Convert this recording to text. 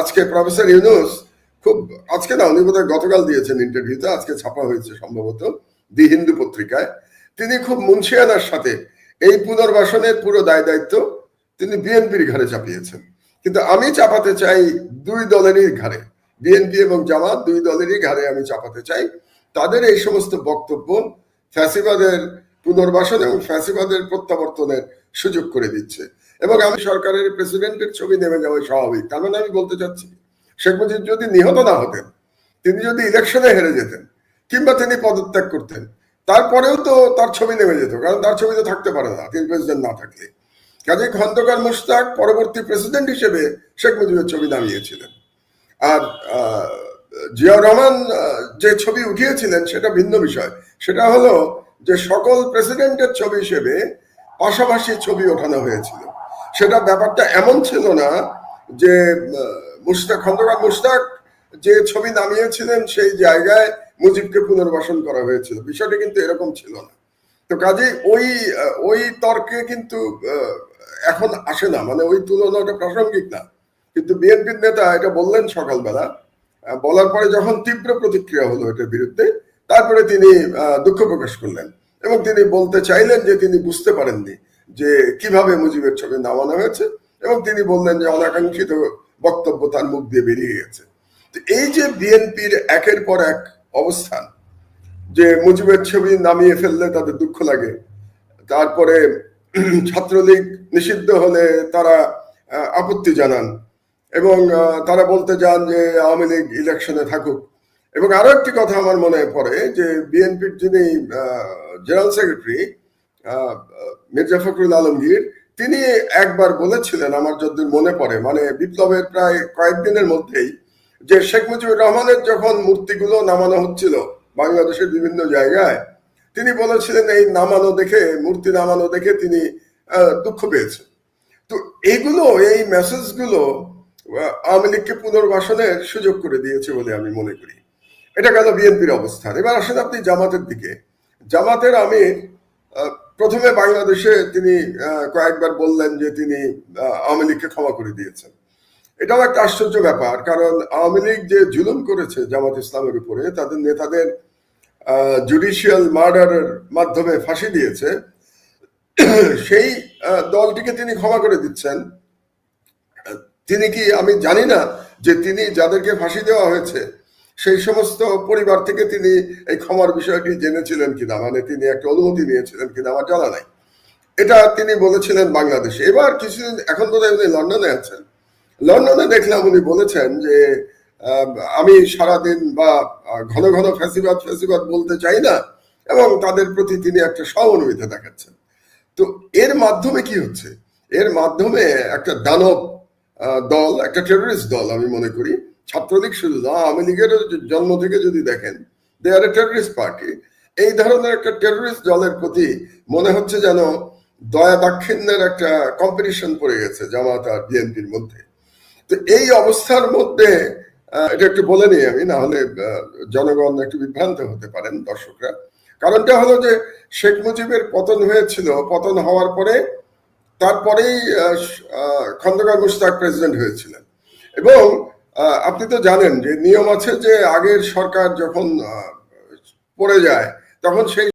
আজকে প্রফেসর ইউনুস খুব, আজকে না, উনি বোধহয় গতকাল দিয়েছেন ইন্টারভিউতে আজকে ছাপা হয়েছে সম্ভবত, দি হিন্দু পত্রিকায়। তিনি খুব মুন্সিয়ানার সাথে এই পুনর্বাসনের পুরো দায় দায়িত্ব তিনি বিএনপির ঘাড়ে চাপিয়েছেন। কিন্তু আমি চাপাতে চাই দুই দলেরই ঘাড়ে, বিএনপি এবং জামাত, দুই দলেরই ঘাড়ে আমি চাপাতে চাই। তাদের এই সমস্ত বক্তব্য ফ্যাসিবাদের পুনর্বাসন এবং ফ্যাসিবাদের প্রত্যাবর্তনের সুযোগ করে দিচ্ছে। এবং আমি সরকারের প্রেসিডেন্টের ছবি নেমে যাওয়া স্বাভাবিক। তার মানে আমি বলতে চাচ্ছি, শেখ মুজিব যদি নিহত না হতেন, তিনি যদি ইলেকশনে হেরে যেতেন, কিংবা তিনি পদত্যাগ করতেন, তারপরেও তো তার ছবি নেমে যেত, কারণ তার ছবি তো থাকতে পারে না, তিনি প্রেসিডেন্ট না থাকলে। কাজে খন্দকার মুশতাক পরবর্তী প্রেসিডেন্ট হিসেবে শেখ মুজিবের ছবি নামিয়েছিলেন। আর জিয়াউর রহমান যে ছবি উঠিয়েছিলেন, সেটা ভিন্ন বিষয়। সেটা হলো যে সকল প্রেসিডেন্টের ছবি হিসেবে পাশাপাশি ছবি ওঠানো হয়েছিল। সেটা ব্যাপারটা এমন ছিল না যে আহ, মুশতাক খন্দকার মুশতাক যে ছবি নামিয়েছিলেন সেই জায়গায় মুজিবকে পুনর্বাসন করা হয়েছিল। বিষয়টা কিন্তু এরকম ছিল না। তো কাজে ওই ওই তর্কে কিন্তু এখন আসে না। মানে ওই তুলনাটা প্রাসঙ্গিক না। কিন্তু বিএনপির নেতা এটা বললেন সকালবেলা বলার পরে যখন তীব্র প্রতিক্রিয়া হলো এটার বিরুদ্ধে তারপরে তিনি দুঃখ প্রকাশ করলেন এবং তিনি বলতে চাইলেন যে তিনি বুঝতে পারেননি। যে কীভাবে মুজিবের ছবি নামানো হয়েছে এবং তিনি বললেন যে অনাকাঙ্ক্ষিত বক্তব্য তার মুখ দিয়ে বেরিয়ে গেছে। তো এই যে বিএনপির একের পর এক অবস্থান, যে মুজিবের ছবি নামিয়ে ফেললে তাদের দুঃখ লাগে, তারপরে ছাত্রলীগ নিষিদ্ধ হলে তারা আপত্তি জানান এবং তারা বলতে যান যে আওয়ামী লীগ ইলেকশনে থাকুক। এবং আরও একটি কথা আমার মনে পড়ে যে বিএনপির যিনি জেনারেল সেক্রেটারি মির্জা ফখরুল আলমগীর তিনি একবার বলেছিলেন আমার যতদূর মনে পড়ে মানে বিপ্লবের প্রায় কয়েকদিনের মধ্যেই যে শেখ মুজিবুর রহমানের যখন মূর্তিগুলো নামানো হচ্ছিল বাংলাদেশের বিভিন্ন জায়গায় তিনি বলেছিলেন এই নামানো দেখে মূর্তি নামানো দেখে তিনি দুঃখ পেয়েছেন। তো এইগুলো এই মেসেজগুলো আওয়ামী লীগকে পুনর্বাসনের সুযোগ করে দিয়েছে বলে আমি মনে করি। এটা গেল বিএনপির অবস্থান। এবার আসেন আপনি জামাতের দিকে। জামাতের আহ, প্রথমে বাংলাদেশে তিনি কয়েকবার বললেন যে তিনি আওয়ামী লীগকে ক্ষমা করে দিয়েছেন। এটাও একটা আশ্চর্য ব্যাপার, কারণ আওয়ামী লীগ যে জুলুম করেছে জামাত ইসলামের উপরে, তাদের নেতাদের জুডিশিয়াল মার্ডারের মাধ্যমে ফাঁসি দিয়েছে। সেই দলটিকে তিনি ক্ষমা করে দিচ্ছেন। তিনি কি, আমি জানি না যে তিনি যাদেরকে ফাঁসি দেওয়া হয়েছে সেই সমস্ত পরিবার থেকে তিনি এই ক্ষমার বিষয়টি জেনেছিলেন কিনা মানে তিনি একটা অনুমতি নিয়েছিলেন কিনা আমার জানা নাই। এটা তিনি বলেছিলেন বাংলাদেশে। এবার কিছুদিন, এখন তো উনি লন্ডনে আছেন। লন্ডনে দেখলাম উনি বলেছেন যে আমি সারাদিন বা ঘন ঘন ফ্যাসিবাদ ফ্যাসিবাদ বলতে চাই না, এবং তাদের প্রতি তিনি একটা সহানুভূতি দেখাচ্ছেন। তো এর মাধ্যমে কি হচ্ছে? এর মাধ্যমে একটা দানব দল, একটা টেররিস্ট দল আমি মনে করি। ছাত্রলীগ শুধু না, আওয়ামী লীগের জন্ম থেকে যদি দেখেন দে আর এ টেররিস্ট পার্টি এই ধরনের একটা টেররিস্ট দলের প্রতি মনে হচ্ছে যেন দয়া দাক্ষিণ্যের একটা কম্পিটিশন পড়ে গেছে জামাত আর বিএনপির মধ্যে। তো এই অবস্থার মধ্যে এটা একটু বলে নিই আমি, না হলে জনগণ একটু বিভ্রান্ত হতে পারেন দর্শকরা। কারণটা হলো যে শেখ মুজিবের পতন হয়েছিল, পতন হওয়ার পরে তারপরেই খন্দকার মুশতাক প্রেসিডেন্ট হয়েছিলেন। এবং আপনি তো জানেন যে নিয়ম আছে যে আগের সরকার যখন পড়ে যায়, তখন সেই